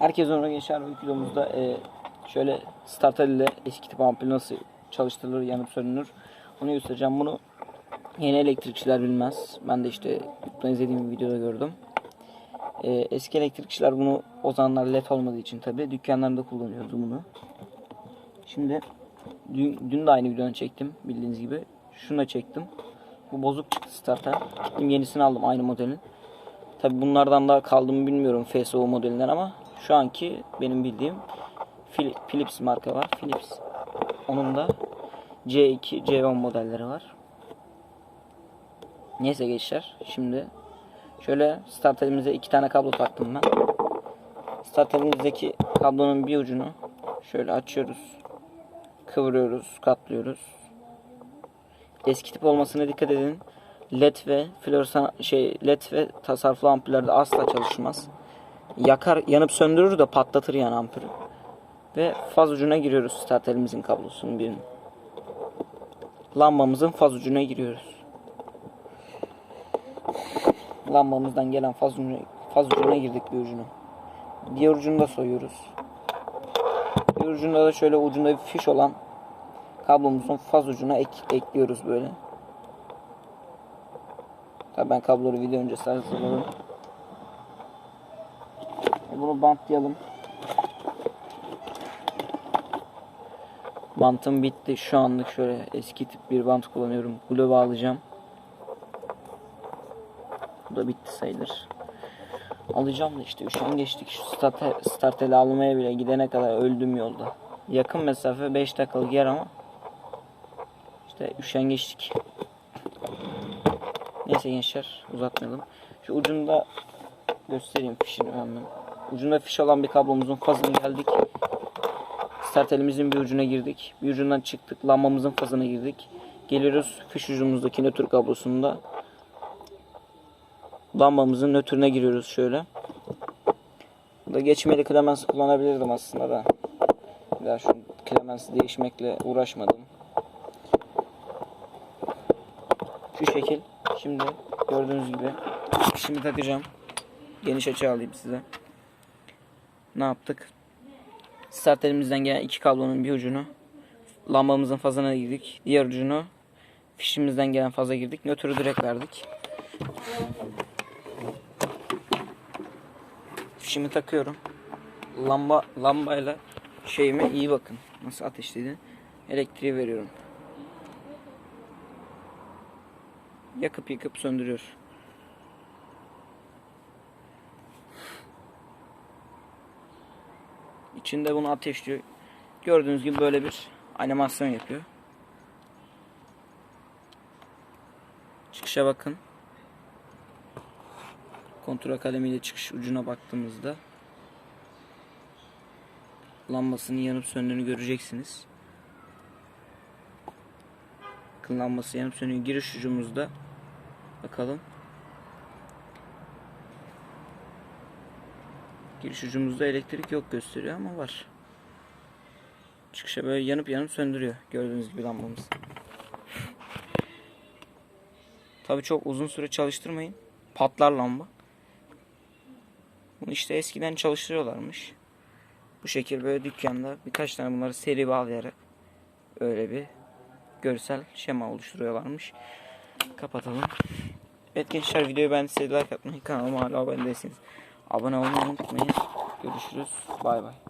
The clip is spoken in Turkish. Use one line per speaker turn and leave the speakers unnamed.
Herkes ona bu videomuzda e, şöyle starter ile eski tip ampul nasıl çalıştırılır, yanıp sönülür onu göstereceğim. Bunu yeni elektrikçiler bilmez. Ben de işte YouTube'dan izlediğim bir videoda gördüm. E, eski elektrikçiler bunu o zamanlar led olmadığı için tabi dükkanlarında kullanıyordu bunu. Şimdi dün, dün de aynı videonu çektim bildiğiniz gibi. Şunu da çektim. Bu bozuk çıktı starter. Gittim yenisini aldım aynı modelin. Tabi bunlardan da kaldığımı bilmiyorum FSO modelinden ama şu anki benim bildiğim Phil- Philips marka var. Philips. Onun da C2, C10 modelleri var. Neyse gençler. Şimdi şöyle starterimize iki tane kablo taktım ben. Starterimizdeki kablonun bir ucunu şöyle açıyoruz. Kıvırıyoruz, katlıyoruz. Eski tip olmasına dikkat edin. LED ve floresan şey LED ve tasarruflu ampullerde asla çalışmaz. Yakar, yanıp söndürür de patlatır yani ampulü. Ve faz ucuna giriyoruz starterimizin kablosunun birini. Lambamızın faz ucuna giriyoruz. Lambamızdan gelen faz ucuna, faz ucuna girdik bir ucunu. Diğer ucunu da soyuyoruz. Diğer ucunda da şöyle ucunda bir fiş olan kablomuzun faz ucuna ek, ekliyoruz böyle. Tabii ben kabloları video öncesi hazırladım. Bunu bantlayalım. Bantım bitti. Şu anlık şöyle eski tip bir bant kullanıyorum. Glove alacağım. Bu da bitti sayılır. Alacağım da işte üşen geçtik. Şu start, starteli almaya bile gidene kadar öldüm yolda. Yakın mesafe 5 dakikalık yer ama işte üşen geçtik. Neyse gençler uzatmayalım. Şu ucunda göstereyim fişini hemen. Ucunda fiş olan bir kablomuzun fazına geldik. Start elimizin bir ucuna girdik. Bir ucundan çıktık. Lambamızın fazına girdik. Geliyoruz fiş ucumuzdaki nötr kablosunda. Lambamızın nötrüne giriyoruz şöyle. Burada geçmeli klemens kullanabilirdim aslında da. Daha şu klemensi değişmekle uğraşmadım. Şu şekil. Şimdi gördüğünüz gibi şimdi takacağım. Geniş açı alayım size. Ne yaptık? Start elimizden gelen iki kablonun bir ucunu lambamızın fazına girdik. Diğer ucunu fişimizden gelen faza girdik. Nötrü direkt verdik. Fişimi takıyorum. Lamba lambayla şeyime iyi bakın. Nasıl ateşledi. Elektriği veriyorum. Yakıp yakıp söndürüyor. İçinde bunu ateşliyor. Gördüğünüz gibi böyle bir animasyon yapıyor. Çıkışa bakın. Kontrol kalemiyle çıkış ucuna baktığımızda lambasının yanıp söndüğünü göreceksiniz. Bakın lambası yanıp sönüyor. Giriş ucumuzda bakalım. Giriş ucumuzda elektrik yok gösteriyor ama var. Çıkışa böyle yanıp yanıp söndürüyor. Gördüğünüz gibi lambamız. Tabi çok uzun süre çalıştırmayın. Patlar lamba. Bunu işte eskiden çalıştırıyorlarmış. Bu şekilde böyle dükkanda birkaç tane bunları seri bağlayarak öyle bir görsel şema oluşturuyorlarmış. Kapatalım. Evet gençler videoyu beğendiyseniz like atmayı kanalıma hala abone değilseniz abone olmayı unutmayın. Görüşürüz. Bay bay.